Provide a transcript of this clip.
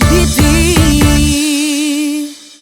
could you.